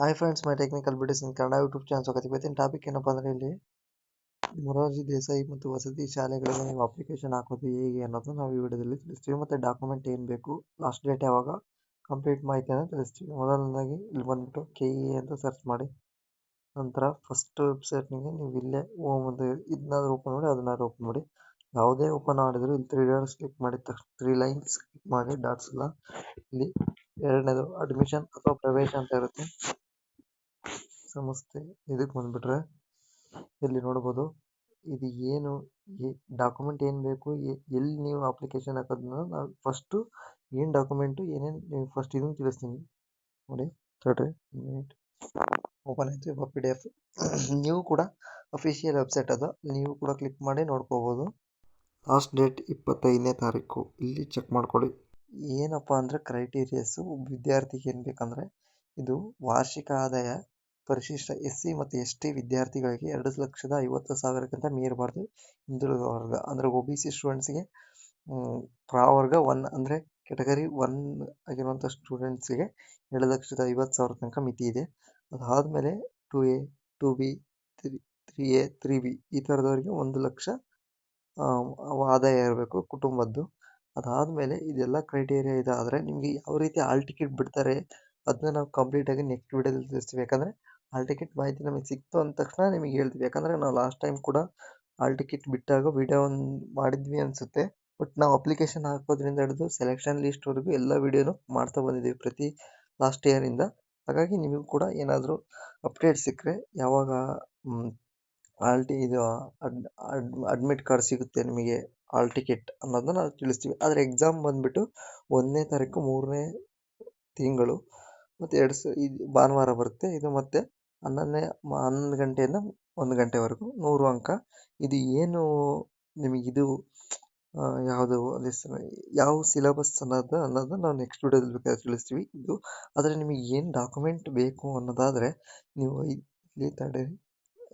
Hi friends my technical videos in Kannada YouTube channel ಸ್ವಾಗತ ಇವತ್ತಿನ topic ಏನಪ್ಪ ಅಂದರೆ ಇಲ್ಲಿ ಮೊರಾರ್ಜಿ ದೇಸಾಯಿ ಮತ್ತು ವಸತಿ ಶಾಲೆಗಳಿಗೆ ನೀವು ಅಪ್ಲಿಕೇಶನ್ ಹಾಕೋದು ಹೇಗೆ ಅನ್ನೋದು ನಾವು ಈ ವಿಡಿಯೋದಲ್ಲಿ ತಿಳಿಸ್ತೀವಿ ಮತ್ತು ಡಾಕ್ಯುಮೆಂಟ್ ಏನು ಬೇಕು ಲಾಸ್ಟ್ ಡೇಟ್ ಯಾವಾಗ ಕಂಪ್ಲೀಟ್ ಮಾಹಿತಿಯನ್ನು ತಿಳಿಸ್ತೀವಿ. ಮೊದಲನೇದಾಗಿ ಇಲ್ಲಿ ಬಂದ್ಬಿಟ್ಟು ಕೆ ಇ ಅಂತ ಸರ್ಚ್ ಮಾಡಿ. ನಂತರ ಫಸ್ಟ್ ವೆಬ್ಸೈಟ್ನಿಗೆ ನೀವು ಇಲ್ಲೇ ಹೋಮ್ ಒಂದು ಇದನ್ನಾದ್ರೂ ಓಪನ್ ಮಾಡಿ ಅದನ್ನಾದ್ರೂ ಓಪನ್ ಮಾಡಿ. ಯಾವುದೇ ಓಪನ್ ಮಾಡಿದ್ರು ಇಲ್ಲಿ ತ್ರೀ ಡಾಟ್ಸ್ ಕ್ಲಿಕ್ ಮಾಡಿದ ತಕ್ಷಣ ತ್ರೀ ಲೈನ್ಸ್ ಕ್ಲಿಕ್ ಮಾಡಿ ಡಾಟ್ಸ್ ಎಲ್ಲ ಇಲ್ಲಿ ಎರಡನೇದು ಅಡ್ಮಿಷನ್ ಅಥವಾ ಪ್ರವೇಶ ಅಂತ ಇರುತ್ತೆ. ಸಂಸ್ಥೆ ಇದಕ್ಕೆ ಬಂದ್ಬಿಟ್ರೆ? ಇಲ್ಲಿ ನೋಡ್ಬೋದು? ಇದು ಏನು ಡಾಕ್ಯುಮೆಂಟ್ ಏನು ಬೇಕು? ಎಲ್ಲಿ ನೀವು ಅಪ್ಲಿಕೇಶನ್ ಹಾಕೋದನ್ನ ನಾವು ಫಸ್ಟು ಏನು ಡಾಕ್ಯುಮೆಂಟು ಏನೇನು ನೀವು ಫಸ್ಟ್ ಇದನ್ನು ತಿಳಿಸ್ತೀನಿ. ನೋಡಿ ಮಿನಿಟ್ ಓಪನ್ ಆಯ್ತು ಪಿ ಡಿ ಎಫ್ ನೀವು ಕೂಡ ಅಫಿಷಿಯಲ್ ವೆಬ್ಸೈಟ್ ಅದು. ನೀವು ಕೂಡ ಕ್ಲಿಕ್ ಮಾಡಿ ನೋಡ್ಕೋಬೋದು. ಲಾಸ್ಟ್ ಡೇಟ್ ಇಪ್ಪತ್ತೈದನೇ ತಾರೀಕು. ಇಲ್ಲಿ ಚೆಕ್ ಮಾಡ್ಕೊಳ್ಳಿ. ಏನಪ್ಪ ಅಂದರೆ ಕ್ರೈಟೀರಿಯಸ್ಸು ವಿದ್ಯಾರ್ಥಿಗೆ ಏನು ಬೇಕಂದರೆ, ಇದು ವಾರ್ಷಿಕ ಆದಾಯ ಪರಿಶಿಷ್ಟ ಎಸ್ ಸಿ ಮತ್ತು ಎಸ್ ಟಿ ವಿದ್ಯಾರ್ಥಿಗಳಿಗೆ ಎರಡು ಲಕ್ಷದ ಐವತ್ತು ಸಾವಿರಕ್ಕಿಂತ ಮೀರಬಾರ್ದು ಹಿಂದುಳಿದ ವರ್ಗ ಅಂದರೆ ಒ ಬಿ ಸಿ ಸ್ಟೂಡೆಂಟ್ಸ್ಗೆ ಪ್ರವರ್ಗ ಒನ್ ಅಂದರೆ ಕೆಟಗರಿ ಒನ್ ಆಗಿರುವಂಥ ಸ್ಟೂಡೆಂಟ್ಸಿಗೆ ಎರಡು ಲಕ್ಷದ ಐವತ್ತು ಸಾವಿರ ತನಕ ಮಿತಿ ಇದೆ. ಅದಾದಮೇಲೆ two A two B three three A three B ಈ ಥರದವರಿಗೆ ಒಂದು ಲಕ್ಷ ಆದಾಯ ಇರಬೇಕು ಕುಟುಂಬದ್ದು. ಅದಾದಮೇಲೆ ಇದೆಲ್ಲ ಕ್ರೈಟೀರಿಯಾ ಇದಾದರೆ ನಿಮಗೆ ಯಾವ ರೀತಿ ಆಲ್ ಟಿಕೆಟ್ ಬಿಡ್ತಾರೆ, ಅದನ್ನ ನಾವು ಕಂಪ್ಲೀಟಾಗಿ ನೆಕ್ಸ್ಟ್ ವಿಡಿಯೋದಲ್ಲಿ ತಿಳಿಸ್ತೀವಿ. ಯಾಕಂದರೆ ಹಾಲ್ ಟಿಕೆಟ್ ಮಾಹಿತಿ ನಮಗೆ ಸಿಕ್ತು ಅಂದ ತಕ್ಷಣ ನಿಮಗೆ ಹೇಳ್ತೀವಿ. ಯಾಕಂದರೆ ನಾವು ಲಾಸ್ಟ್ ಟೈಮ್ ಕೂಡ ಹಾಲ್ ಟಿಕೆಟ್ ಬಿಟ್ಟಾಗ ವಿಡಿಯೋ ಒಂದು ಮಾಡಿದ್ವಿ ಅನಿಸುತ್ತೆ. ಬಟ್ ನಾವು ಅಪ್ಲಿಕೇಶನ್ ಹಾಕೋದ್ರಿಂದ ಹಿಡಿದು ಸೆಲೆಕ್ಷನ್ ಲಿಸ್ಟ್ವರೆಗೂ ಎಲ್ಲ ವಿಡಿಯೋನು ಮಾಡ್ತಾ ಬಂದಿದ್ದೀವಿ ಪ್ರತಿ ಲಾಸ್ಟ್ ಇಯರಿಂದ ಹಾಗಾಗಿ ನಿಮಗೂ ಕೂಡ ಏನಾದರೂ ಅಪ್ಡೇಟ್ ಸಿಕ್ಕರೆ ಯಾವಾಗ ಹಾಲ್ ಟಿ ಇದು ಅಡ್ ಅಡ್ ಅಡ್ಮಿಟ್ ಕಾರ್ಡ್ ಸಿಗುತ್ತೆ ನಿಮಗೆ ಆಲ್ ಟಿಕೆಟ್ ಅನ್ನೋದನ್ನ ನಾವು ತಿಳಿಸ್ತೀವಿ. ಆದರೆ ಎಕ್ಸಾಮ್ ಬಂದುಬಿಟ್ಟು ಒಂದನೇ ತಾರೀಕು ಮೂರನೇ ತಿಂಗಳು, ಮತ್ತು ಎರಡು ಸ, ಇದು ಭಾನುವಾರ ಬರುತ್ತೆ. ಇದು ಮತ್ತು ಹನ್ನೊಂದನೇ ಹನ್ನೊಂದು ಗಂಟೆಯಿಂದ ಒಂದು ಗಂಟೆವರೆಗೂ ನೂರು ಅಂಕ. ಇದು ಏನು ನಿಮಗಿದು ಯಾವುದು ಯಾವ ಸಿಲೆಬಸ್ ಅನ್ನೋದು ಅನ್ನೋದನ್ನ ನಾವು ನೆಕ್ಸ್ಟ್ ವಿಡಿಯೋದಲ್ಲಿ ಬೇಕಾದ್ರೆ ತಿಳಿಸ್ತೀವಿ. ಇದು ಆದರೆ ನಿಮಗೆ ಏನು ಡಾಕ್ಯುಮೆಂಟ್ ಬೇಕು ಅನ್ನೋದಾದರೆ ನೀವು ಇಲ್ಲಿ ತಡೆ,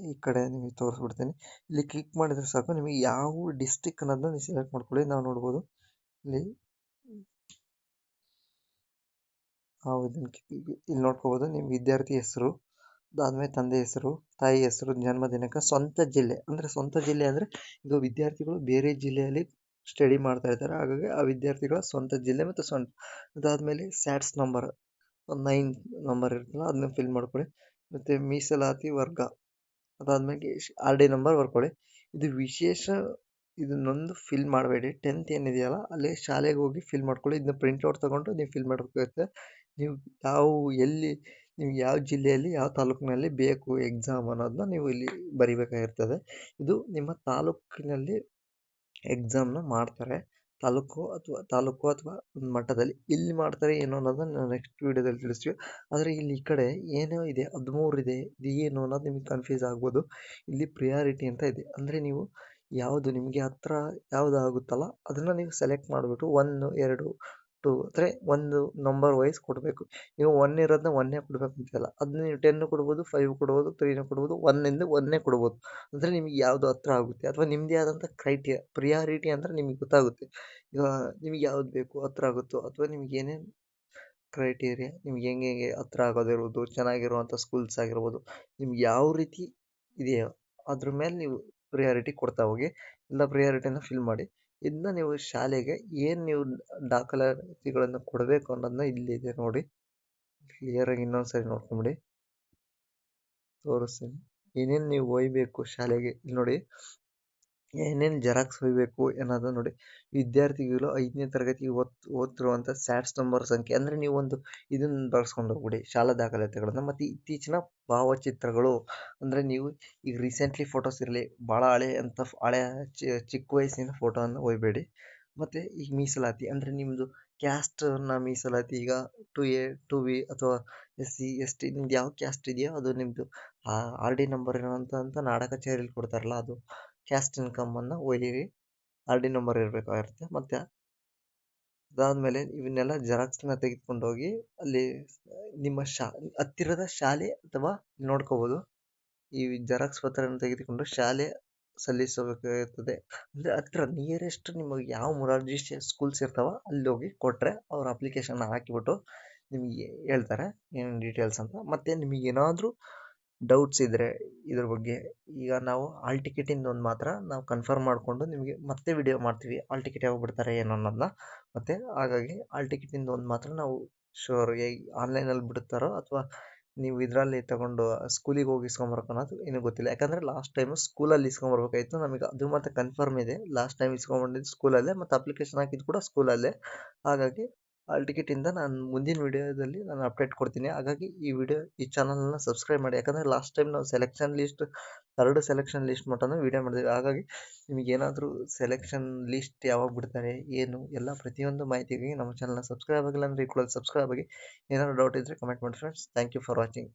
ಈ ಕಡೆ ನಿಮಗೆ ತೋರಿಸ್ಬಿಡ್ತೀನಿ. ಇಲ್ಲಿ ಕ್ಲಿಕ್ ಮಾಡಿದರೆ ಸಾಕು. ನಿಮಗೆ ಯಾವ ಡಿಸ್ಟಿಕ್ ಅನ್ನೋದನ್ನ ನೀವು ಸೆಲೆಕ್ಟ್ ಮಾಡ್ಕೊಳ್ಳಿ. ನಾವು ನೋಡ್ಬೋದು. ಇಲ್ಲಿ ಹೌದು ಇಲ್ಲಿ ನೋಡ್ಕೋಬೋದು. ನಿಮ್ಮ ವಿದ್ಯಾರ್ಥಿ ಹೆಸರು ಅದಾದ್ಮೇಲೆ ತಂದೆ ಹೆಸರು, ತಾಯಿ ಹೆಸರು ಜನ್ಮ ದಿನಾಂಕ ಸ್ವಂತ ಜಿಲ್ಲೆ. ಅಂದರೆ ಸ್ವಂತ ಜಿಲ್ಲೆ ಅಂದರೆ ಈಗ ವಿದ್ಯಾರ್ಥಿಗಳು ಬೇರೆ ಜಿಲ್ಲೆಯಲ್ಲಿ ಸ್ಟಡಿ ಮಾಡ್ತಾ ಇರ್ತಾರೆ. ಹಾಗಾಗಿ ಆ ವಿದ್ಯಾರ್ಥಿಗಳ ಸ್ವಂತ ಜಿಲ್ಲೆ ಮತ್ತು ಸ್ವಂತ ಅದಾದಮೇಲೆ ಸ್ಯಾಟ್ಸ್ ನಂಬರ್ ನೈನ್ ನಂಬರ್ ಇರುತ್ತಲ್ಲ ಅದನ್ನ ಫಿಲ್ ಮಾಡ್ಕೊಳ್ಳಿ. ಮತ್ತು ಮೀಸಲಾತಿ ವರ್ಗ. ಅದಾದಮೇಲೆ ಆರ್ ಡಿ ನಂಬರ್ ಬರ್ಕೊಳ್ಳಿ. ಇದು ವಿಶೇಷ ಇದನ್ನೊಂದು ಫಿಲ್ ಮಾಡಬೇಡಿ. ಟೆಂತ್ ಏನಿದೆಯಲ್ಲ, ಅಲ್ಲಿ ಶಾಲೆಗೆ ಹೋಗಿ ಫಿಲ್ ಮಾಡ್ಕೊಳ್ಳಿ. ಇದನ್ನ ಪ್ರಿಂಟ್ಔಟ್ ತೊಗೊಂಡು ನೀವು ಫಿಲ್ ಮಾಡಬೇಕಾಗುತ್ತೆ. ನೀವು ಯಾವ ಎಲ್ಲಿ ನಿಮ್ಗೆ ಯಾವ ಜಿಲ್ಲೆಯಲ್ಲಿ, ಯಾವ ತಾಲೂಕಿನಲ್ಲಿ ಬೇಕು ಎಕ್ಸಾಮ್ ಅನ್ನೋದನ್ನ ನೀವು ಇಲ್ಲಿ ಬರಿಬೇಕಾಗಿರ್ತದೆ. ಇದು ನಿಮ್ಮ ತಾಲೂಕಿನಲ್ಲಿ ಎಕ್ಸಾಮ್ನ ಮಾಡ್ತಾರೆ. ತಾಲೂಕು ಅಥವಾ ತಾಲೂಕು ಅಥವಾ ಒಂದು ಮಟ್ಟದಲ್ಲಿ ಇಲ್ಲಿ ಮಾಡ್ತಾರೆ ಏನು ಅನ್ನೋದನ್ನ ನಾನು ನೆಕ್ಸ್ಟ್ ವೀಡಿಯೋದಲ್ಲಿ ತಿಳಿಸ್ತೀವಿ. ಆದರೆ ಇಲ್ಲಿ ಈ ಕಡೆ ಏನೋ ಇದೆ, ಹದಿಮೂರು ಇದೆ, ಇದು ಏನು ಅನ್ನೋದು ನಿಮಗೆ ಕನ್ಫ್ಯೂಸ್ ಆಗ್ಬೋದು. ಇಲ್ಲಿ ಪ್ರಿಯಾರಿಟಿ ಅಂತ ಇದೆ. ಅಂದರೆ ನೀವು ಯಾವುದು ನಿಮಗೆ ಹತ್ರ ಯಾವುದಾಗುತ್ತಲ್ಲ ಅದನ್ನು ನೀವು ಸೆಲೆಕ್ಟ್ ಮಾಡಿಬಿಟ್ಟು ಒಂದು, ಎರಡು ಟು ಅಂದರೆ ಒಂದು ನಂಬರ್ ವೈಸ್ ಕೊಡಬೇಕು. ನೀವು ಒನ್ ಇರೋದನ್ನ ಒನ್ನೇ ಕೊಡಬೇಕು ಅಂತಿಲ್ಲ ಅದನ್ನ ನೀವು ಟೆನ್ ಕೊಡ್ಬೋದು ಫೈವ್ ಕೊಡ್ಬೋದು ತ್ರೀನ ಕೊಡ್ಬೋದು ಒನ್ನಿಂದ ಒನ್ನೇ ಕೊಡ್ಬೋದು. ಅಂದರೆ ನಿಮಗೆ ಯಾವುದು ಹತ್ರ ಆಗುತ್ತೆ? ಅಥವಾ ನಿಮ್ಮದೇ ಆದಂಥ ಕ್ರೈಟಿಯ ಪ್ರಿಯಾರಿಟಿ ಅಂದರೆ ನಿಮಗೆ ಗೊತ್ತಾಗುತ್ತೆ. ಈಗ ನಿಮಗೆ ಯಾವ್ದು ಬೇಕು ಹತ್ರ ಆಗುತ್ತೋ, ಅಥವಾ ನಿಮ್ಗೆ ಏನೇನು ಕ್ರೈಟೀರಿಯಾ ನಿಮ್ಗೆ ಹೆಂಗೆ ಹೆಂಗೆ ಹತ್ರ ಆಗೋದಿರ್ಬೋದು ಚೆನ್ನಾಗಿರುವಂಥ ಸ್ಕೂಲ್ಸ್ ಆಗಿರ್ಬೋದು, ನಿಮ್ಗೆ ಯಾವ ರೀತಿ ಇದೆಯೋ ಅದ್ರ ಮೇಲೆ ನೀವು ಪ್ರಿಯಾರಿಟಿ ಕೊಡ್ತಾ ಹೋಗಿ ಎಲ್ಲ ಪ್ರಿಯಾರಿಟಿನ ಫಿಲ್ ಮಾಡಿ ಇದನ್ನ ನೀವು ಶಾಲೆಗೆ ಏನು ನೀವು ದಾಖಲಾತಿಗಳನ್ನು ಕೊಡಬೇಕು ಅನ್ನೋದನ್ನ ಇಲ್ಲಿದೆ ನೋಡಿ. ಕ್ಲಿಯರಾಗಿ ಇನ್ನೊಂದು ಸರಿ ನೋಡ್ಕೊಂಬಿಡಿ. ತೋರಿಸ್ತೀನಿ. ಏನೇನು ನೀವು ಒಯ್ಬೇಕು ಶಾಲೆಗೆ? ಇಲ್ಲಿ ನೋಡಿ. ಏನೇನು ಜೆರಾಕ್ಸ್ ಒಯ್ಯಬೇಕು ಅನ್ನೋದು ನೋಡಿ. ವಿದ್ಯಾರ್ಥಿಗಳು ಐದನೇ ತರಗತಿ ಓದ್ ಓದ್ತಿರುವಂಥ ಸ್ಯಾಟ್ಸ್ ನಂಬರ್ ಸಂಖ್ಯೆ ಅಂದರೆ ನೀವು ಒಂದು ಇದನ್ನ ಬಳಸ್ಕೊಂಡು ಹೋಗ್ಬಿಡಿ. ಶಾಲಾ ದಾಖಲಾತಿಗಳನ್ನು ಮತ್ತು ಇತ್ತೀಚಿನ ಭಾವಚಿತ್ರಗಳು ಅಂದರೆ ನೀವು ಈಗ ರೀಸೆಂಟ್ಲಿ ಫೋಟೋಸ್ ಇರಲಿ ಭಾಳ ಹಳೆ ಅಂತ ಹಳೆ ಚಿಕ್ಕ ವಯಸ್ಸಿನ ಫೋಟೋವನ್ನು ಒಯ್ಬೇಡಿ ಮತ್ತು ಈಗ ಮೀಸಲಾತಿ ಅಂದರೆ ನಿಮ್ಮದು ಕ್ಯಾಸ್ಟನ್ನ ಮೀಸಲಾತಿ ಈಗ ಟು ಎ ಟು ಬಿ ಅಥವಾ ಎಸ್ ಸಿ ಎಸ್ ಟಿ ನಿಮ್ದು ಯಾವ ಕ್ಯಾಸ್ಟ್ ಇದೆಯೋ ಅದು ನಿಮ್ಮದು ಆರ್ ಡಿ ನಂಬರ್ ಇರುವಂತ ಅಂತ ನಾಡ ಕಚೇರಿಯಲ್ಲಿ ಕೊಡ್ತಾರಲ್ಲ ಅದು. ಕ್ಯಾಸ್ಟ್ ಇನ್ಕಮನ್ನು ಒಯ್ಯಿರಿ ಆರ್ ಡಿ ನಂಬರ್ ಇರಬೇಕಾಗಿರುತ್ತೆ. ಮತ್ತು ಅದಾದಮೇಲೆ ಇವನ್ನೆಲ್ಲ ಜೆರಾಕ್ಸ್ನ ತೆಗೆದುಕೊಂಡು ಹೋಗಿ ಅಲ್ಲಿ ನಿಮ್ಮ ಶಾ, ಹತ್ತಿರದ ಶಾಲೆ ಅಥವಾ ನೋಡ್ಕೋಬೋದು. ಈ ಜೆರಾಕ್ಸ್ ಪತ್ರವನ್ನು ತೆಗೆದುಕೊಂಡು ಶಾಲೆ ಸಲ್ಲಿಸಬೇಕಾಗುತ್ತದೆ. ಅಂದರೆ ಹತ್ರ ನಿಯರೆಸ್ಟ್ ನಿಮಗೆ ಯಾವ ಮೊರಾರ್ಜಿ ಸ್ಕೂಲ್ಸ್ ಇರ್ತಾವ ಅಲ್ಲಿ ಹೋಗಿ ಕೊಟ್ಟರೆ ಅವ್ರ ಅಪ್ಲಿಕೇಶನ್ ಹಾಕಿಬಿಟ್ಟು ನಿಮಗೆ ಹೇಳ್ತಾರೆ. ಏನೇನು ಡೀಟೇಲ್ಸ್ ಅಂತ. ಮತ್ತು ನಿಮಗೆ ಏನಾದರೂ ಡೌಟ್ಸ್ ಇದ್ದರೆ ಇದ್ರ ಬಗ್ಗೆ ಈಗ ನಾವು ಆಲ್ ಟಿಕೆಟಿಂದ ಒಂದು ಮಾತ್ರ ನಾವು ಕನ್ಫರ್ಮ್ ಮಾಡಿಕೊಂಡು ನಿಮಗೆ ಮತ್ತೆ ವಿಡಿಯೋ ಮಾಡ್ತೀವಿ ಆಲ್ ಟಿಕೆಟ್ ಯಾವಾಗ ಬಿಡ್ತಾರೆ, ಏನು ಅನ್ನೋದನ್ನ ಮತ್ತೆ ಹಾಗಾಗಿ ಆಲ್ ಟಿಕೆಟಿಂದ ಒಂದು ಮಾತ್ರ ನಾವು ಶೋರ್ ಆನ್ಲೈನಲ್ಲಿ ಬಿಡುತ್ತಾರೋ ಅಥವಾ ನೀವು ಇದರಲ್ಲಿ ತಗೊಂಡು ಸ್ಕೂಲಿಗೆ ಹೋಗಿ ಇಸ್ಕೊಂಬರ್ಬೇಕು ಅನ್ನೋದು ಇನ್ನೂ ಗೊತ್ತಿಲ್ಲ. ಯಾಕಂದರೆ ಲಾಸ್ಟ್ ಟೈಮು ಸ್ಕೂಲಲ್ಲಿ ಇಸ್ಕೊಂಬರ್ಬೇಕಾಗಿತ್ತು ನಮಗೆ ಅದು ಮಾತ್ರ ಕನ್ಫರ್ಮ್ ಇದೆ. ಲಾಸ್ಟ್ ಟೈಮ್ ಇಸ್ಕೊಂಬಂದಿದ್ದು ಸ್ಕೂಲಲ್ಲೇ ಮತ್ತು ಅಪ್ಲಿಕೇಶನ್ ಹಾಕಿದ್ದು ಕೂಡ ಸ್ಕೂಲಲ್ಲೇ ಹಾಗಾಗಿ ಆಲ್ ಇಂದ ನಾನು ಮುಂದಿನ ವಿಡಿಯೋದಲ್ಲಿ ನಾನು ಅಪ್ಡೇಟ್ ಕೊಡ್ತೀನಿ. ಹಾಗಾಗಿ ಈ ವಿಡಿಯೋ ಈ ಚಾನಲ್ನ ಸಬ್ಸ್ಕ್ರೈಬ್ ಮಾಡಿ. ಯಾಕಂದರೆ ಲಾಸ್ಟ್ ಟೈಮ್ ನಾವು selection list third selection list ಮಟ್ಟನೂ video ಮಾಡಿದ್ವಿ. ಹಾಗಾಗಿ ನಿಮಗೇನಾದರೂ ಸೆಲೆಕ್ಷನ್ ಲಿಸ್ಟ್ ಯಾವಾಗ ಬಿಡ್ತಾರೆ, ಏನು, ಎಲ್ಲ ಪ್ರತಿಯೊಂದು ಮಾಹಿತಿಗಾಗಿ ನಮ್ಮ ಚಾನಲ್ನ ಸಬ್ಸ್ಕ್ರೈಬ್ ಆಗಿಲ್ಲ ಅಂದರೆ ಈ ಕೂಡ ಸಬ್ಸ್ಕ್ರೈಬ್ ಆಗಿ. ಏನಾದರೂ ಡೌಟ್ ಇದ್ದರೆ ಕಮೆಂಟ್ ಮಾಡಿ friends thank you for watching